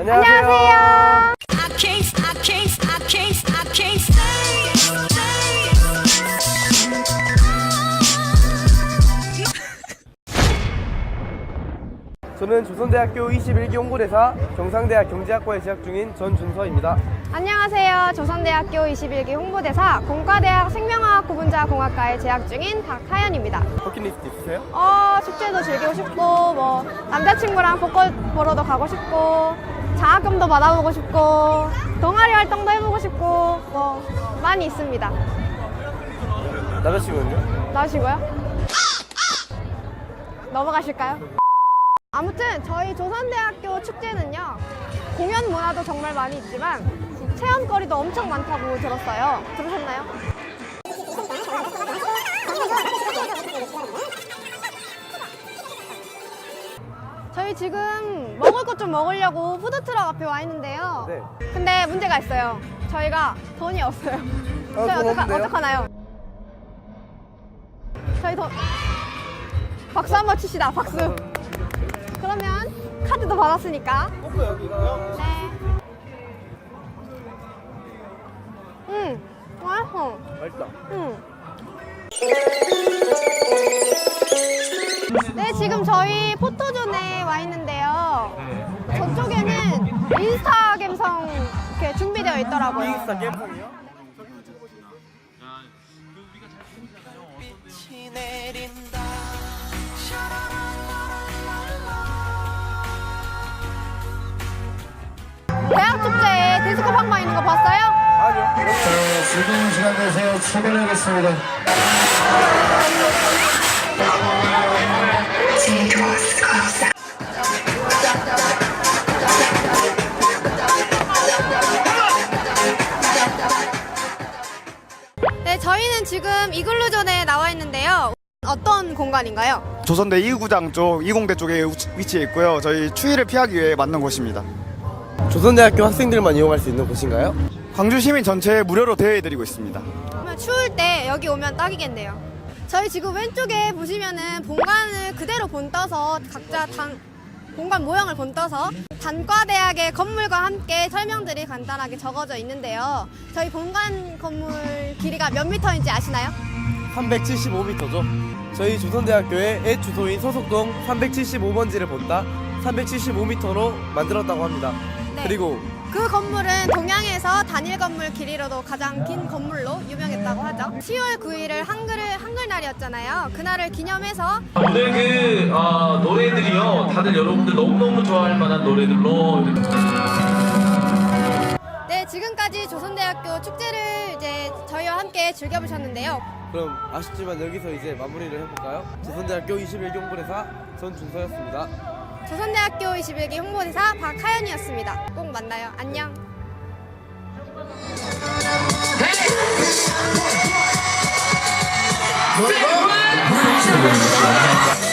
안녕하세요. 저는 조선대학교 21기 홍보대사 경상대학 경제학과에 재학 중인 전준서입니다. 안녕하세요. 조선대학교 21기 홍보대사 공과대학 생명화학 구분자 공학과에 재학 중인 박하연입니다. 버킷리스트 있으세요? 어, 숙제도 즐기고 싶고, 뭐, 남자친구랑 복권 보러도 가고 싶고, 장학금도 받아보고 싶고, 동아리 활동도 해보고 싶고, 뭐, 많이 있습니다. 남자친구는요? 나시고요. 넘어가실까요? 아무튼 저희 조선대학교 축제는요 공연 문화도 정말 많이 있지만 체험거리도 엄청 많다고 들었어요. 들으셨나요? 저희 지금 먹을 것 좀 먹으려고 푸드트럭 앞에 와 있는데요. 네. 근데 문제가 있어요. 저희가 돈이 없어요. 저희 돈 어떡하? 어떡하나요? 저희 돈 박수 한번 칩시다. 박수. 그러면 카드도 받았으니까. 네. 응. 맛있어. 맛있다. 응. 네, 지금 저희 포토존에 와 있는데요. 저쪽에는 인스타 감성 이렇게 준비되어 있더라고요. 인스타 게임성이요? 대학 축제에 디스코 방방 있는 거 봤어요? 아니요. 네, 즐거운 시간 되세요. 출발하겠습니다. 네, 저희는 지금 이글루존에 나와 있는데요. 어떤 공간인가요? 조선대 2구장 쪽, 20대 쪽에 우- 위치해 있고요. 저희 추위를 피하기 위해 만든 곳입니다. 조선대학교 학생들만 이용할 수 있는 곳인가요? 광주 시민 전체에 무료로 대여해드리고 있습니다. 그러면 추울 때 여기 오면 딱이겠네요. 저희 지금 왼쪽에 보시면은 본관을 그대로 본떠서 각자 단, 본관 모형을 본떠서 단과대학의 건물과 함께 설명들이 간단하게 적어져 있는데요. 저희 본관 건물 길이가 몇 미터인지 아시나요? 375m죠. 저희 조선대학교의 옛 주소인 서석동 375번지를 본다 375m로 만들었다고 합니다. 네. 그리고 그 건물은 동양에서 단일 건물 길이로도 가장 긴 건물로 유명했다고 하죠. 10월 9일을 한글을 한글날이었잖아요. 그날을 기념해서 오늘 그 어, 노래들이요 다들 여러분들 너무너무 좋아할 만한 노래들로 네, 지금까지 조선대학교 축제를 이제 저희와 함께 즐겨보셨는데요. 그럼 아쉽지만 여기서 이제 마무리를 해볼까요? 조선대학교 21기 홍보대사 전준서였습니다. 조선대학교 21기 홍보대사 박하연이었습니다. 꼭 만나요. 안녕. 네.